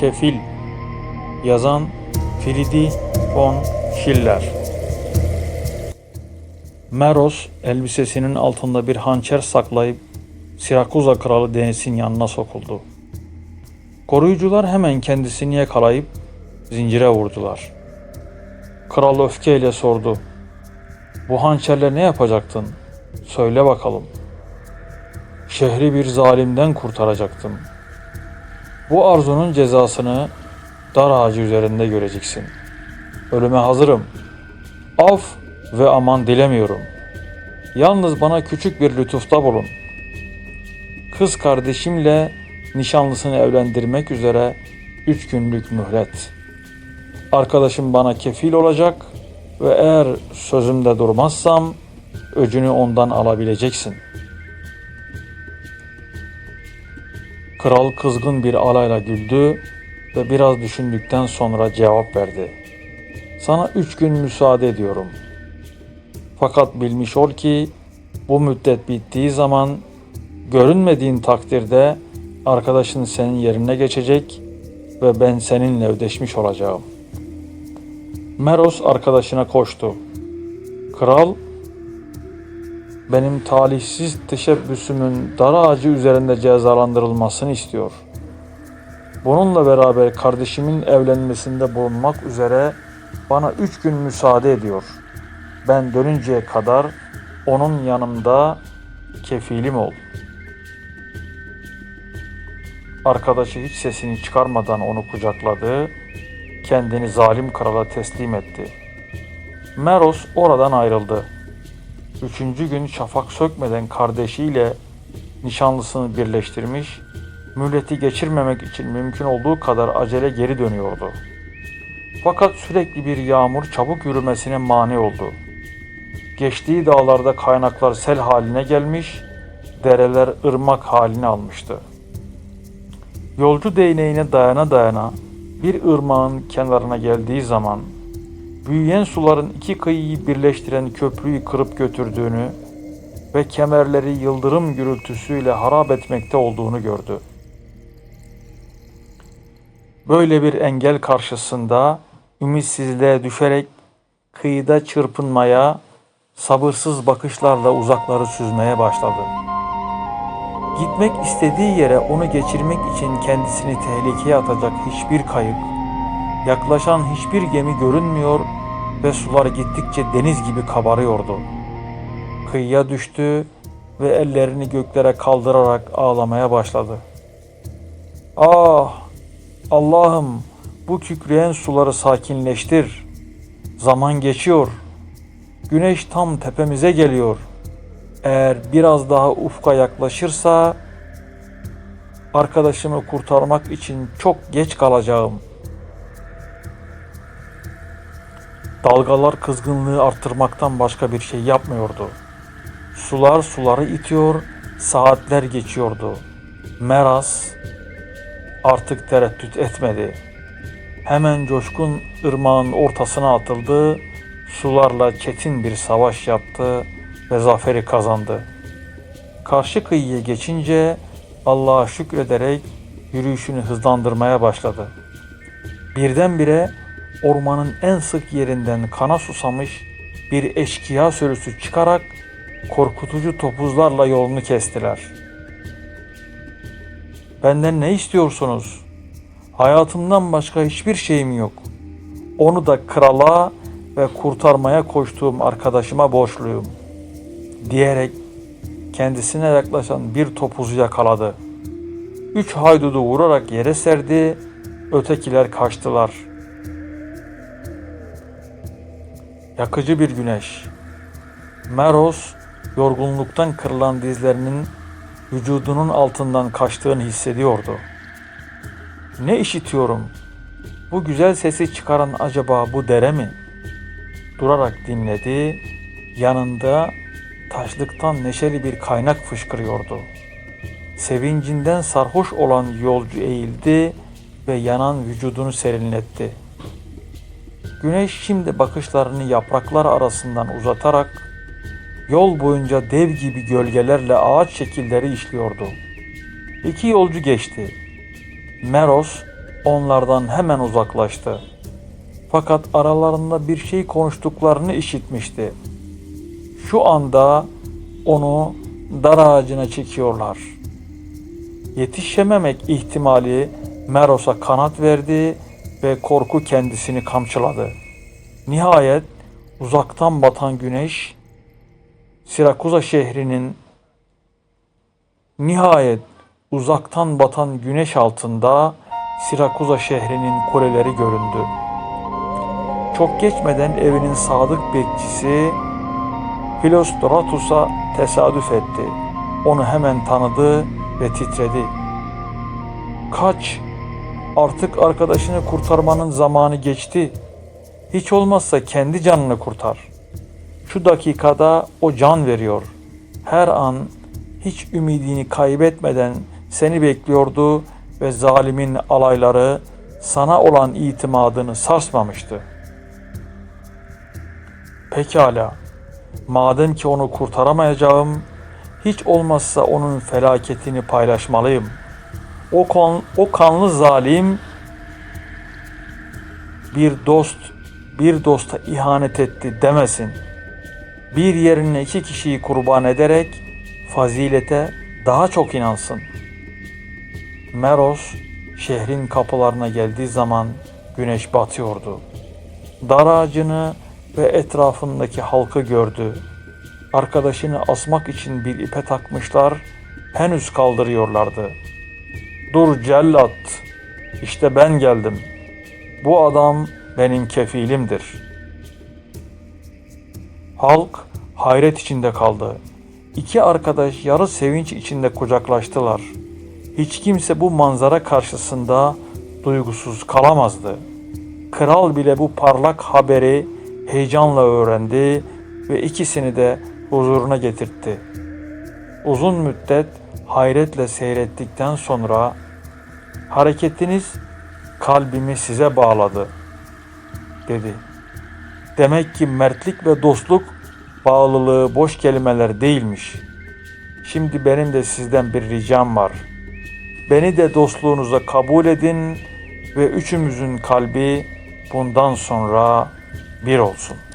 Kefil Yazan Friedi von Schiller Meros elbisesinin altında bir hançer saklayıp Sirakuza kralı Deniz'in yanına sokuldu. Koruyucular hemen kendisini yakalayıp zincire vurdular. Kral öfkeyle sordu. Bu hançerle ne yapacaktın? Söyle bakalım. Şehri bir zalimden kurtaracaktım. Bu arzunun cezasını dar ağacı üzerinde göreceksin. Ölüme hazırım. Af ve aman dilemiyorum. Yalnız bana küçük bir lütufta bulun. Kız kardeşimle nişanlısını evlendirmek üzere üç günlük mühlet. Arkadaşım bana kefil olacak ve eğer sözümde durmazsam öcünü ondan alabileceksin. Kral kızgın bir alayla güldü ve biraz düşündükten sonra cevap verdi. Sana üç gün müsaade ediyorum. Fakat bilmiş ol ki bu müddet bittiği zaman görünmediğin takdirde arkadaşın senin yerine geçecek ve ben seninle ödeşmiş olacağım. Meros arkadaşına koştu. Kral, benim talihsiz teşebbüsümün dar ağacı üzerinde cezalandırılmasını istiyor. Bununla beraber kardeşimin evlenmesinde bulunmak üzere bana üç gün müsaade ediyor. Ben dönünceye kadar onun yanımda kefilim ol. Arkadaşı hiç sesini çıkarmadan onu kucakladı, kendini zalim krala teslim etti. Meros oradan ayrıldı. Üçüncü gün şafak sökmeden kardeşiyle nişanlısını birleştirmiş, mülleti geçirmemek için mümkün olduğu kadar acele geri dönüyordu. Fakat sürekli bir yağmur çabuk yürümesine mani oldu. Geçtiği dağlarda kaynaklar sel haline gelmiş, dereler ırmak halini almıştı. Yolcu değneğine dayana dayana bir ırmağın kenarına geldiği zaman büyüyen suların iki kıyıyı birleştiren köprüyü kırıp götürdüğünü ve kemerleri yıldırım gürültüsüyle harap etmekte olduğunu gördü. Böyle bir engel karşısında ümitsizliğe düşerek kıyıda çırpınmaya, sabırsız bakışlarla uzakları süzmeye başladı. Gitmek istediği yere onu geçirmek için kendisini tehlikeye atacak hiçbir kayık, yaklaşan hiçbir gemi görünmüyor ve sular gittikçe deniz gibi kabarıyordu. Kıyıya düştü ve ellerini göklere kaldırarak ağlamaya başladı. Ah! Allah'ım bu kükreyen suları sakinleştir. Zaman geçiyor. Güneş tam tepemize geliyor. Eğer biraz daha ufka yaklaşırsa arkadaşımı kurtarmak için çok geç kalacağım. Dalgalar kızgınlığı arttırmaktan başka bir şey yapmıyordu. Sular suları itiyor, saatler geçiyordu. Meras artık tereddüt etmedi. Hemen coşkun ırmağın ortasına atıldı, sularla çetin bir savaş yaptı ve zaferi kazandı. Karşı kıyıya geçince Allah'a şükrederek yürüyüşünü hızlandırmaya başladı. Birdenbire ormanın en sık yerinden kana susamış bir eşkıya sürüsü çıkarak korkutucu topuzlarla yolunu kestiler. Benden ne istiyorsunuz? Hayatımdan başka hiçbir şeyim yok. Onu da krala ve kurtarmaya koştuğum arkadaşıma borçluyum. Diyerek kendisine yaklaşan bir topuzu yakaladı. Üç haydudu vurarak yere serdi, ötekiler kaçtılar. Yakıcı bir güneş. Meros yorgunluktan kırılan dizlerinin vücudunun altından kaçtığını hissediyordu. Ne işitiyorum? Bu güzel sesi çıkaran acaba bu dere mi? Durarak dinledi. Yanında taşlıktan neşeli bir kaynak fışkırıyordu. Sevincinden sarhoş olan yolcu eğildi ve yanan vücudunu serinletti. Güneş şimdi bakışlarını yapraklar arasından uzatarak Yol boyunca dev gibi gölgelerle ağaç şekilleri işliyordu. İki yolcu geçti. Meros onlardan hemen uzaklaştı. Fakat aralarında bir şey konuştuklarını işitmişti. Şu anda onu dar ağacına çekiyorlar. Yetişememek ihtimali Meros'a kanat verdi ve korku kendisini kamçıladı. Nihayet uzaktan batan güneş Sirakuza şehrinin nihayet uzaktan batan güneş altında Sirakuza şehrinin kuleleri göründü. Çok geçmeden evinin sadık bekçisi Philostratus'a tesadüf etti. Onu hemen tanıdı ve titredi. Kaç! Artık arkadaşını kurtarmanın zamanı geçti. Hiç olmazsa kendi canını kurtar. Şu dakikada o can veriyor. Her an hiç ümidini kaybetmeden seni bekliyordu ve zalimin alayları sana olan itimadını sarsmamıştı. Pekala. Madem ki onu kurtaramayacağım, hiç olmazsa onun felaketini paylaşmalıyım. O, kan, o kanlı zalim bir dost bir dosta ihanet etti demesin. Bir yerine iki kişiyi kurban ederek fazilete daha çok inansın. Meros şehrin kapılarına geldiği zaman güneş batıyordu. Dar ağacını ve etrafındaki halkı gördü. Arkadaşını asmak için bir ipe takmışlar, henüz kaldırıyorlardı. Dur cellat, işte ben geldim. Bu adam benim kefilimdir. Halk hayret içinde kaldı. İki arkadaş yarı sevinç içinde kucaklaştılar. Hiç kimse bu manzara karşısında duygusuz kalamazdı. Kral bile bu parlak haberi heyecanla öğrendi ve ikisini de huzuruna getirtti. Uzun müddet hayretle seyrettikten sonra hareketiniz kalbimi size bağladı dedi. Demek ki mertlik ve dostluk bağlılığı boş kelimeler değilmiş. Şimdi benim de sizden bir ricam var. Beni de dostluğunuza kabul edin ve üçümüzün kalbi bundan sonra bir olsun.''